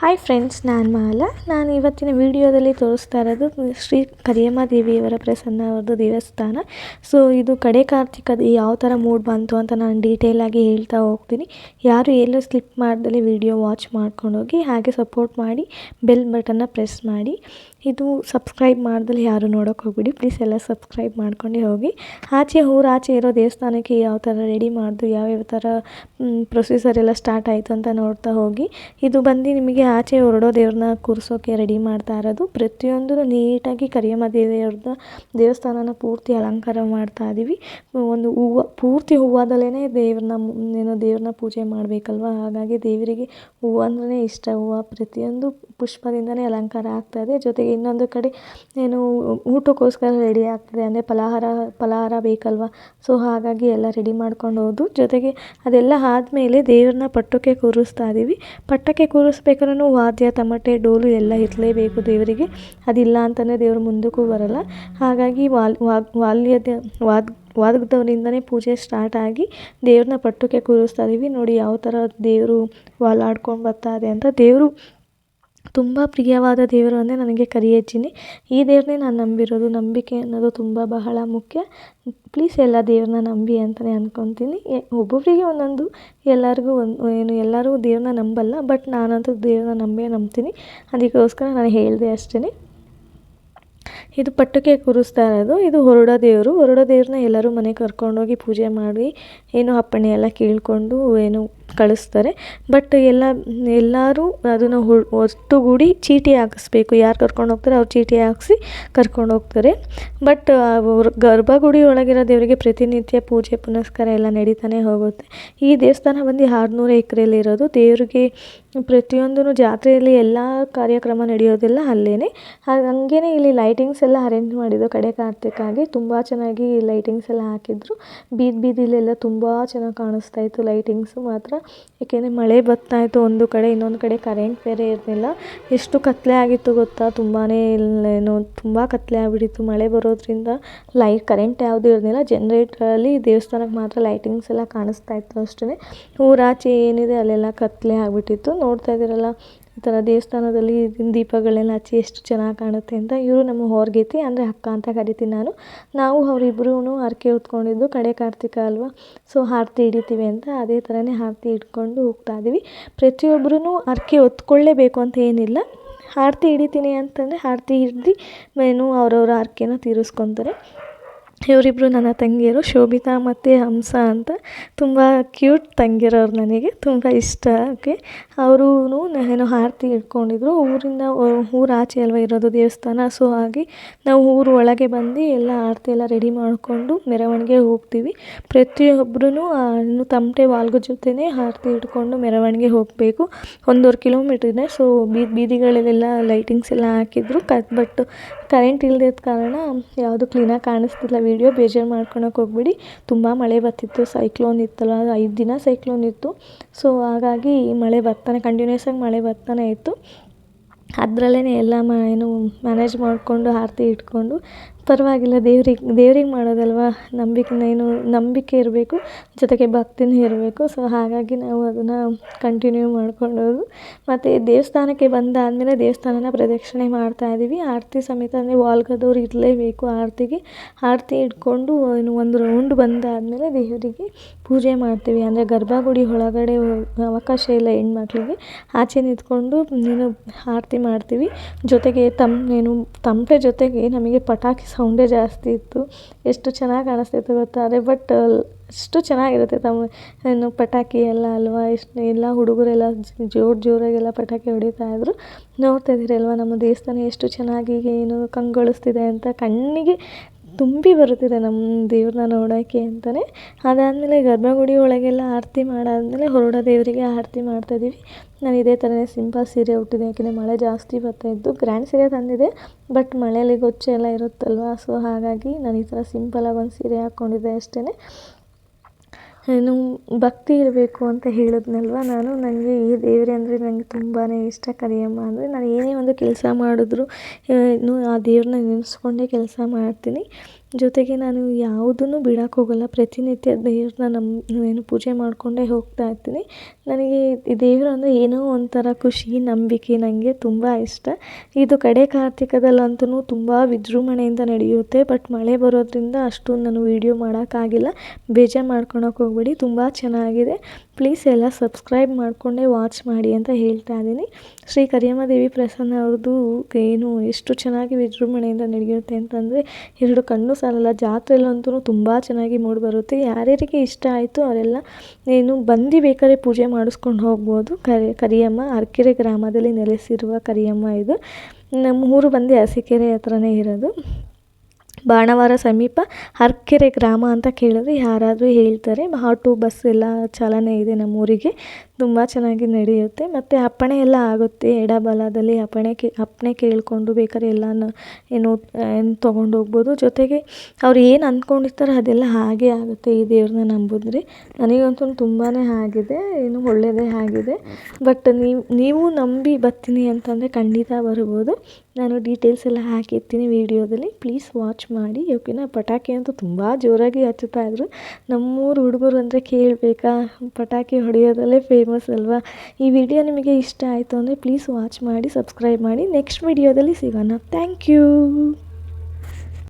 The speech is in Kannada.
ಹಾಯ್ ಫ್ರೆಂಡ್ಸ್ ನಾನು ಮಾಲ. ನಾನು ಇವತ್ತಿನ ವಿಡಿಯೋದಲ್ಲಿ ತೋರಿಸ್ತಾ ಇರೋದು ಶ್ರೀ ಕರಿಯಮ್ಮ ದೇವಿಯವರ ಪ್ರಸನ್ನ ಅವ್ರದ್ದು ದೇವಸ್ಥಾನ. ಸೊ ಇದು ಕಡೆ ಕಾರ್ತಿಕದ ಯಾವ ಥರ ಮೂಡ್ ಬಂತು ಅಂತ ನಾನು ಡೀಟೇಲಾಗಿ ಹೇಳ್ತಾ ಹೋಗ್ತೀನಿ. ಯಾರು ಎಲ್ಲೂ ಸ್ಲಿಪ್ ಮಾಡ್ದಲ್ಲಿ ವಿಡಿಯೋ ವಾಚ್ ಮಾಡ್ಕೊಂಡೋಗಿ ಹಾಗೆ ಸಪೋರ್ಟ್ ಮಾಡಿ ಬೆಲ್ ಬಟನ್ನ ಪ್ರೆಸ್ ಮಾಡಿ. ಇದು ಸಬ್ಸ್ಕ್ರೈಬ್ ಮಾಡ್ದಲ್ಲಿ ಯಾರು ನೋಡೋಕೆ ಹೋಗ್ಬಿಡಿ. ಪ್ಲೀಸ್ ಎಲ್ಲ ಸಬ್ಸ್ಕ್ರೈಬ್ ಮಾಡ್ಕೊಂಡು ಹೋಗಿ. ಆಚೆ ಊರು ಆಚೆ ಇರೋ ದೇವಸ್ಥಾನಕ್ಕೆ ಯಾವ ಥರ ರೆಡಿ ಮಾಡಿದ್ರು ಯಾವ್ಯಾವ ಥರ ಪ್ರೊಸೀಸರ್ ಎಲ್ಲ ಸ್ಟಾರ್ಟ್ ಆಯಿತು ಅಂತ ನೋಡ್ತಾ ಹೋಗಿ. ಇದು ಬಂದು ನಿಮಗೆ ಆಚೆ ಹೊರಡೋ ದೇವ್ರನ್ನ ಕೂರಿಸೋಕೆ ರೆಡಿ ಮಾಡ್ತಾ ಇರೋದು. ಪ್ರತಿಯೊಂದು ನೀಟಾಗಿ ಕರಿಯಮ್ಮ ದೇವಿಯವ್ರದ್ದು ದೇವಸ್ಥಾನನ ಪೂರ್ತಿ ಅಲಂಕಾರ ಮಾಡ್ತಾ ಇದ್ದೀವಿ ಒಂದು ಹೂವು, ಪೂರ್ತಿ ಹೂವಾದಲ್ಲೇ ದೇವ್ರನ್ನ, ಏನೋ ದೇವ್ರನ್ನ ಪೂಜೆ ಮಾಡಬೇಕಲ್ವ? ಹಾಗಾಗಿ ದೇವರಿಗೆ ಹೂವು ಅಂದ್ರೆ ಇಷ್ಟ. ಹೂವು ಪ್ರತಿಯೊಂದು ಪುಷ್ಪದಿಂದನೇ ಅಲಂಕಾರ ಆಗ್ತಾ ಇದೆ. ಜೊತೆಗೆ ಇನ್ನೊಂದು ಕಡೆ ಏನು ಊಟಕ್ಕೋಸ್ಕರ ರೆಡಿ ಆಗ್ತಿದೆ ಅಂದರೆ ಫಲಹಾರ ಫಲಹಾರ ಬೇಕಲ್ವ? ಸೊ ಹಾಗಾಗಿ ಎಲ್ಲ ರೆಡಿ ಮಾಡ್ಕೊಂಡು ಹೋದು. ಜೊತೆಗೆ ಅದೆಲ್ಲ ಆದಮೇಲೆ ದೇವ್ರನ್ನ ಪಟ್ಟಕ್ಕೆ ಕೂರಿಸ್ತಾ ಇದ್ದೀವಿ ಪಟ್ಟಕ್ಕೆ ಕೂರಿಸ್ಬೇಕಾದ್ರೂ ವಾದ್ಯ, ತಮಟೆ, ಡೋಲು ಎಲ್ಲ ಇರಲೇಬೇಕು ದೇವರಿಗೆ. ಅದಿಲ್ಲ ಅಂತಲೇ ದೇವರು ಮುಂದಕ್ಕೂ ಬರಲ್ಲ. ಹಾಗಾಗಿ ವಾಲ್ ವಾಲ್ಯದ, ವಾದ್ ವಾದದವರಿಂದನೇ ಪೂಜೆ ಸ್ಟಾರ್ಟ್ ಆಗಿ ದೇವ್ರನ್ನ ಪಟ್ಟಕ್ಕೆ ಕೂರಿಸ್ತಾ ಇದ್ದೀವಿ ನೋಡಿ ಯಾವ ಥರ ದೇವರು ವಾಲಾಡ್ಕೊಂಡು ಬರ್ತಾ ಇದೆ ಅಂತ ದೇವರು ತುಂಬ ಪ್ರಿಯವಾದ ದೇವರು ಅಂದರೆ ನನಗೆ ಕರಿಯಚ್ಚಿನಿ. ಈ ದೇವ್ರನ್ನೇ ನಾನು ನಂಬಿರೋದು, ನಂಬಿಕೆ ಅನ್ನೋದು ತುಂಬ ಬಹಳ ಮುಖ್ಯ. ಪ್ಲೀಸ್ ಎಲ್ಲ ದೇವ್ರನ್ನ ನಂಬಿ ಅಂತಲೇ ಅಂದ್ಕೊತೀನಿ ಒಬ್ಬೊಬ್ಬರಿಗೆ ಒಂದೊಂದು, ಎಲ್ಲರಿಗೂ ಒಂದು, ಏನು, ಎಲ್ಲರೂ ದೇವ್ರನ್ನ ನಂಬಲ್ಲ ಬಟ್ ನಾನಂತೂ ದೇವ್ರನ್ನ ನಂಬೇ ನಂಬ್ತೀನಿ. ಅದಕ್ಕೋಸ್ಕರ ನಾನು ಹೇಳಿದೆ ಅಷ್ಟೇ ಇದು ಪಟ್ಟಕ್ಕೆ ಕೂರಿಸ್ತಾ ಇರೋದು, ಇದು ಹೊರಡ ದೇವರು. ಹೊರಡ ದೇವ್ರನ್ನ ಎಲ್ಲರೂ ಮನೆಗೆ ಕರ್ಕೊಂಡೋಗಿ ಪೂಜೆ ಮಾಡಿ, ಏನು ಅಪ್ಪಣೆ ಎಲ್ಲ ಕೇಳಿಕೊಂಡು, ಏನು ಕಳಿಸ್ತಾರೆ. ಬಟ್ ಎಲ್ಲ, ಎಲ್ಲರೂ ಅದನ್ನು ಒಟ್ಟುಗೂಡಿ ಚೀಟಿ ಹಾಕಿಸ್ಬೇಕು. ಯಾರು ಕರ್ಕೊಂಡು ಹೋಗ್ತಾರೆ ಅವ್ರು ಚೀಟಿ ಹಾಕಿಸಿ ಕರ್ಕೊಂಡು ಹೋಗ್ತಾರೆ. ಬಟ್ ಗರ್ಭಗುಡಿ ಒಳಗಿರೋ ದೇವರಿಗೆ ಪ್ರತಿನಿತ್ಯ ಪೂಜೆ, ಪುನಸ್ಕಾರ ಎಲ್ಲ ನಡೀತಾನೆ ಹೋಗುತ್ತೆ. ಈ ದೇವಸ್ಥಾನ ಬಂದು ಆರುನೂರು ಎಕರೆಯಲ್ಲಿರೋದು ದೇವರಿಗೆ ಪ್ರತಿಯೊಂದೂ ಜಾತ್ರೆಯಲ್ಲಿ ಎಲ್ಲ ಕಾರ್ಯಕ್ರಮ ನಡೆಯೋದೆಲ್ಲ ಅಲ್ಲೇ ಹಾಗೆ ಇಲ್ಲಿ ಲೈಟಿಂಗ್ಸ್ ಎಲ್ಲ ಅರೇಂಜ್ ಮಾಡಿದ್ದು ಕಡೆ ಕಾರ್ತಿಕ್ಕಾಗಿ ತುಂಬ ಚೆನ್ನಾಗಿ ಲೈಟಿಂಗ್ಸ್ ಎಲ್ಲ ಹಾಕಿದ್ರು. ಬೀದಿ ಬೀದಿಲೆಲ್ಲ ತುಂಬ ಚೆನ್ನಾಗಿ ಕಾಣಿಸ್ತಾ ಇತ್ತು ಲೈಟಿಂಗ್ಸು ಮಾತ್ರ. ಏಕೆಂದರೆ ಮಳೆ ಬರ್ತಾ ಇತ್ತು ಒಂದು ಕಡೆ, ಇನ್ನೊಂದು ಕಡೆ ಕರೆಂಟ್ ಬೇರೆ ಇರಲಿಲ್ಲ. ಎಷ್ಟು ಕತ್ತಲೆ ಆಗಿತ್ತು ಗೊತ್ತಾ? ತುಂಬಾ ಏನು ತುಂಬ ಕತ್ತಲೆ ಆಗಿಬಿಟ್ಟಿತ್ತು ಮಳೆ ಬರೋದ್ರಿಂದ. ಲೈಟ್ ಕರೆಂಟ್ ಯಾವುದೂ ಇರಲಿಲ್ಲ. ಜನ್ರೇಟರಲ್ಲಿ ದೇವಸ್ಥಾನಕ್ಕೆ ಮಾತ್ರ ಲೈಟಿಂಗ್ಸ್ ಎಲ್ಲ ಕಾಣಿಸ್ತಾ ಇತ್ತು ಅಷ್ಟೇ ಊರಾಚೆ ಏನಿದೆ ಅಲ್ಲೆಲ್ಲ ಕತ್ತಲೆ ಆಗಿಬಿಟ್ಟಿತ್ತು. ನೋಡ್ತಾ ಇದ್ದೀರಲ್ಲ ಈ ಥರ ದೇವಸ್ಥಾನದಲ್ಲಿ ದೀಪಗಳನ್ನೆಲ್ಲ ಹಚ್ಚಿ ಎಷ್ಟು ಚೆನ್ನಾಗಿ ಕಾಣುತ್ತೆ ಅಂತ ಇವರು ನಮ್ಮ ಹೊರಗೈತಿ, ಅಂದರೆ ಅಕ್ಕ ಅಂತ ಕರಿತೀನಿ ನಾನು. ನಾವು ಅವರಿಬ್ರೂ ಹರಕೆ ಹೊತ್ಕೊಂಡಿದ್ದು ಕಡೆ ಕಾರ್ತಿಕ ಅಲ್ವಾ? ಸೊ ಆರತಿ ಹಿಡಿತೀವಿ ಅಂತ ಅದೇ ಥರನೇ ಆರತಿ ಹಿಡ್ಕೊಂಡು ಹೋಗ್ತಾ ಇದ್ದೀವಿ ಪ್ರತಿಯೊಬ್ಬರೂ ಹರಕೆ ಹೊತ್ಕೊಳ್ಳೇಬೇಕು ಅಂತ ಏನಿಲ್ಲ. ಆರತಿ ಹಿಡಿತೀನಿ ಅಂತಂದರೆ ಆರತಿ ಹಿಡ್ದು, ಮೇನು ಅವರವರ ಹರಕೆನ ತೀರಿಸ್ಕೊತಾರೆ. ಇವರಿಬ್ಬರು ನನ್ನ ತಂಗಿಯರು ಶೋಭಿತಾ ಮತ್ತು ಹಂಸ ಅಂತ. ತುಂಬ ಕ್ಯೂಟ್ ತಂಗಿಯರವ್ರು ನನಗೆ, ತುಂಬ ಇಷ್ಟ ಓಕೆ ಅವರೂ ಏನೋ ಆರತಿ ಇಟ್ಕೊಂಡಿದ್ರು. ಊರಿಂದ ಊರು ಆಚೆ ಅಲ್ವ ಇರೋದು ದೇವಸ್ಥಾನ. ಸೊ ಹಾಗೆ ನಾವು ಊರು ಒಳಗೆ ಬಂದು ಎಲ್ಲ ಆರತಿ ಎಲ್ಲ ರೆಡಿ ಮಾಡಿಕೊಂಡು ಮೆರವಣಿಗೆ ಹೋಗ್ತೀವಿ. ಪ್ರತಿಯೊಬ್ಬರೂ ಇನ್ನು ತಮಟೆ ವಾಲ್ಗು ಜೊತೆಯೇ ಆರತಿ ಇಟ್ಕೊಂಡು ಮೆರವಣಿಗೆ ಹೋಗಬೇಕು. ಒಂದೂವರೆ ಕಿಲೋಮೀಟ್ರ್ ಇದೆ. ಸೊ ಬೀದಿ ಬೀದಿಗಳಲ್ಲೆಲ್ಲ ಲೈಟಿಂಗ್ಸ್ ಎಲ್ಲ ಹಾಕಿದ್ರು. ಕತ್ ಬಟ್ ಕರೆಂಟ್ ಇಲ್ಲದಿದ್ದ ಕಾರಣ ಯಾವುದು ಕ್ಲೀನಾಗಿ ಕಾಣಿಸ್ತಿಲ್ಲ. ವೀಡಿಯೋ ಬೇಜಾರು ಮಾಡ್ಕೊಳಕ್ಕೆ ಹೋಗ್ಬೇಡಿ. ತುಂಬ ಮಳೆ ಬರ್ತಿತ್ತು. ಸೈಕ್ಲೋನ್ ಇತ್ತಲ್ಲ ಐದು ದಿನ ಸೈಕ್ಲೋನ್ ಇತ್ತು. ಸೊ ಹಾಗಾಗಿ ಮಳೆ ಬರ್ತಾನೆ ಕಂಟಿನ್ಯೂಸ್ ಆಗಿ ಮಳೆ ಬರ್ತಾನೆ ಇತ್ತು. ಅದರಲ್ಲೇ ಎಲ್ಲ ಮ ಏನು ಮ್ಯಾನೇಜ್ ಮಾಡಿಕೊಂಡು, ಆರತಿ ಇಟ್ಕೊಂಡು ಪರವಾಗಿಲ್ಲ, ದೇವ್ರಿಗೆ ದೇವ್ರಿಗೆ ಮಾಡೋದಲ್ವ? ನಂಬಿಕೆ ಏನು, ನಂಬಿಕೆ ಇರಬೇಕು, ಜೊತೆಗೆ ಭಕ್ತಿನೂ ಇರಬೇಕು. ಸೊ ಹಾಗಾಗಿ ನಾವು ಅದನ್ನು ಕಂಟಿನ್ಯೂ ಮಾಡ್ಕೊಂಡೋದು. ಮತ್ತು ದೇವಸ್ಥಾನಕ್ಕೆ ಬಂದಾದಮೇಲೆ ದೇವಸ್ಥಾನನ ಪ್ರದಕ್ಷಿಣೆ ಮಾಡ್ತಾ ಇದ್ದೀವಿ ಆರತಿ ಸಮೇತ ಅಂದರೆ ವಾಲ್ಗದವ್ರು ಇರಲೇಬೇಕು ಆರತಿಗೆ. ಆರತಿ ಇಟ್ಕೊಂಡು ಏನು ಒಂದು ರೌಂಡ್ ಬಂದಾದಮೇಲೆ ದೇವರಿಗೆ ಪೂಜೆ ಮಾಡ್ತೀವಿ. ಅಂದರೆ ಗರ್ಭಗುಡಿ ಒಳಗಡೆ ಅವಕಾಶ ಇಲ್ಲ ಹೆಣ್ಮಕ್ಳಿಗೆ. ಆಚೆ ನಿಂತ್ಕೊಂಡು ನೀನು ಆರತಿ ಮಾಡ್ತೀವಿ. ಜೊತೆಗೆ ತಮ್ಮ ಏನು ತಂಪೆ ಜೊತೆಗೆ ನಮಗೆ ಪಟಾಕಿ ಸೌಂಡೇ ಜಾಸ್ತಿ ಇತ್ತು. ಎಷ್ಟು ಚೆನ್ನಾಗಿ ಕಾಣಿಸ್ತಿತ್ತು ಗೊತ್ತಾ? ಅದೇ ಬಟ್ ಅಷ್ಟು ಚೆನ್ನಾಗಿರುತ್ತೆ ತಮ್ಮ ಏನು ಪಟಾಕಿ ಎಲ್ಲ ಅಲ್ವಾ? ಎಷ್ಟು ಎಲ್ಲ ಹುಡುಗರೆಲ್ಲ ಜೋರು ಜೋರಾಗೆಲ್ಲ ಪಟಾಕಿ ಹೊಡಿತಾ ಇದ್ದರು ನೋಡ್ತಾ ಇದ್ದೀರಲ್ವ ನಮ್ಮ ದೇವಸ್ಥಾನ ಎಷ್ಟು ಚೆನ್ನಾಗಿ ಏನು ಕಂಗೊಳಿಸ್ತಿದೆ ಅಂತ ಕಣ್ಣಿಗೆ ತುಂಬಿ ಬರುತ್ತಿದೆ ನಮ್ಮ ದೇವ್ರನ್ನ ನೋಡೋಕ್ಕೆ ಅಂತಲೇ. ಅದಾದಮೇಲೆ ಗರ್ಭಗುಡಿ ಒಳಗೆಲ್ಲ ಆರತಿ ಮಾಡಾದಮೇಲೆ ಹೊರಡೋ ದೇವರಿಗೆ ಆರತಿ ಮಾಡ್ತಾಯಿದ್ದೀವಿ ನಾನು ಇದೇ ಥರನೇ ಸಿಂಪಲ್ ಸೀರೆ ಉಟ್ಟಿದ್ದೆ, ಯಾಕೆಂದರೆ ಮಳೆ ಜಾಸ್ತಿ ಬರ್ತಾಯಿತ್ತು ಗ್ರ್ಯಾಂಡ್ ಸೀರೆ ತಂದಿದೆ ಬಟ್ ಮಳೆಯಲ್ಲಿ ಗೊಚ್ಚೆ ಎಲ್ಲ ಇರುತ್ತಲ್ವ? ಸೊ ಹಾಗಾಗಿ ನಾನು ಈ ಥರ ಸಿಂಪಲಾಗಿ ಒಂದು ಸೀರೆ ಹಾಕ್ಕೊಂಡಿದ್ದೆ ಅಷ್ಟೇ ಏನು ಭಕ್ತಿ ಇರಬೇಕು ಅಂತ ಹೇಳಿದ್ನಲ್ವ ನಾನು? ನನಗೆ ಈ ದೇವರೇ ಅಂದರೆ ನನಗೆ ತುಂಬಾ ಇಷ್ಟ ಕರಿಯಮ್ಮ ಅಂದರೆ ನಾನು ಏನೇ ಒಂದು ಕೆಲಸ ಮಾಡಿದ್ರು ಆ ದೇವ್ರನ್ನ ನೆನೆಸ್ಕೊಂಡೇ ಕೆಲಸ ಮಾಡ್ತೀನಿ. ಜೊತೆಗೆ ನಾನು ಯಾವುದನ್ನು ಬಿಡೋಕೆ ಹೋಗಲ್ಲ. ಪ್ರತಿನಿತ್ಯ ದೇವ್ರನ್ನ ನಮ್ಮ ಏನು ಪೂಜೆ ಮಾಡಿಕೊಂಡೇ ಹೋಗ್ತಾ ಇರ್ತೀನಿ. ನನಗೆ ಈ ದೇವರು ಅಂದರೆ ಏನೋ ಒಂಥರ ಖುಷಿ, ನಂಬಿಕೆ ನನಗೆ ತುಂಬ ಇಷ್ಟ. ಇದು ಕಡೆ ಕಾರ್ತಿಕದಲ್ಲಂತೂ ತುಂಬ ವಿಜೃಂಭಣೆಯಿಂದ ನಡೆಯುತ್ತೆ. ಬಟ್ ಮಳೆ ಬರೋದ್ರಿಂದ ಅಷ್ಟೊಂದು ನಾನು ವೀಡಿಯೋ ಮಾಡೋಕ್ಕಾಗಿಲ್ಲ ಬೇಜಾರು ಮಾಡ್ಕೊಳಕ್ಕೆ ಹೋಗಬೇಡಿ. ತುಂಬ ಚೆನ್ನಾಗಿದೆ. ಪ್ಲೀಸ್ ಎಲ್ಲ ಸಬ್ಸ್ಕ್ರೈಬ್ ಮಾಡಿಕೊಂಡೇ ವಾಚ್ ಮಾಡಿ ಅಂತ ಹೇಳ್ತಾ ಇದ್ದೀನಿ. ಶ್ರೀ ಕರಿಯಮ್ಮ ದೇವಿ ಪ್ರಸನ್ನ ಅವ್ರದ್ದು ಏನು ಎಷ್ಟು ಚೆನ್ನಾಗಿ ವಿಜೃಂಭಣೆಯಿಂದ ನಡೆಯುತ್ತೆ ಅಂತಂದರೆ, ಎರಡು ಕಣ್ಣು ಸಾಲಲ್ಲ, ಜಾತ್ರೆಯಲ್ಲಂತೂ ತುಂಬ ಚೆನ್ನಾಗಿ ಮೂಡಿ ಬರುತ್ತೆ. ಯಾರ್ಯಾರಿಗೆ ಇಷ್ಟ ಆಯಿತು ಅವರೆಲ್ಲ ಏನು ಬಂದು ಬೇಕಾದ್ರೆ ಪೂಜೆ ಮಾಡಿಸ್ಕೊಂಡು ಹೋಗ್ಬೋದು. ಕರಿ, ಕರಿಯಮ್ಮ ಅರಕೆರೆ ಗ್ರಾಮದಲ್ಲಿ ನೆಲೆಸಿರುವ ಕರಿಯಮ್ಮ ಇದು. ನಮ್ಮ ಊರು ಬಂದು ಅರಸೀಕೆರೆ ಹತ್ರನೇ ಇರೋದು. ಬಾಣವಾರ ಸಮೀಪ ಹರ್ಕೆರೆ ಗ್ರಾಮ ಅಂತ ಕೇಳಿದ್ರೆ ಯಾರಾದರೂ ಹೇಳ್ತಾರೆ. ಆಟೋ, ಬಸ್ ಎಲ್ಲ ಚಾಲನೆ ಇದೆ ನಮ್ಮೂರಿಗೆ ತುಂಬ ಚೆನ್ನಾಗಿ ನಡೆಯುತ್ತೆ. ಮತ್ತು ಅಪ್ಪಣೆ ಎಲ್ಲ ಆಗುತ್ತೆ. ಎಡಬಲದಲ್ಲಿ ಅಪ್ಪಣೆ ಕೇ, ಅಪ್ಪಣೆ ಕೇಳಿಕೊಂಡು ಬೇಕಾದ್ರೆ ಎಲ್ಲನೂ ಏನು ಏನು ತೊಗೊಂಡು ಹೋಗ್ಬೋದು. ಜೊತೆಗೆ ಅವ್ರು ಏನು ಅಂದ್ಕೊಂಡಿರ್ತಾರೆ ಅದೆಲ್ಲ ಹಾಗೇ ಆಗುತ್ತೆ. ಈ ದೇವ್ರನ್ನ ನಂಬಿದ್ರೆ. ನನಗಂತೂ ತುಂಬಾ ಆಗಿದೆ ಏನು ಒಳ್ಳೆಯದೇ ಆಗಿದೆ ಬಟ್ ನೀವು ನೀವು ನಂಬಿ ಬರ್ತೀನಿ ಅಂತಂದರೆ ಖಂಡಿತ ಬರ್ಬೋದು. ನಾನು ಡೀಟೇಲ್ಸ್ ಎಲ್ಲ ಹಾಕಿರ್ತೀನಿ ವೀಡಿಯೋದಲ್ಲಿ. ಪ್ಲೀಸ್ ವಾಚ್ ಮಾಡಿ. ಓಕೆನಾ ಪಟಾಕಿ ಅಂತೂ ತುಂಬ ಜೋರಾಗಿ ಹಚ್ಚುತ್ತಾ ಇದ್ರು. ನಮ್ಮೂರು ಹುಡುಗರು ಅಂದರೆ ಕೇಳಬೇಕಾ? ಪಟಾಕಿ ಹೊಡೆಯೋದಲ್ಲೇ ಫೇಮಸ್ ಅಲ್ವಾ? ಈ ವಿಡಿಯೋ ನಿಮಗೆ ಇಷ್ಟ ಆಯಿತು ಅಂದರೆ ಪ್ಲೀಸ್ ವಾಚ್ ಮಾಡಿ ಸಬ್ಸ್ಕ್ರೈಬ್ ಮಾಡಿ. ನೆಕ್ಸ್ಟ್ ವಿಡಿಯೋದಲ್ಲಿ ಸಿಗೋಣ. Thank you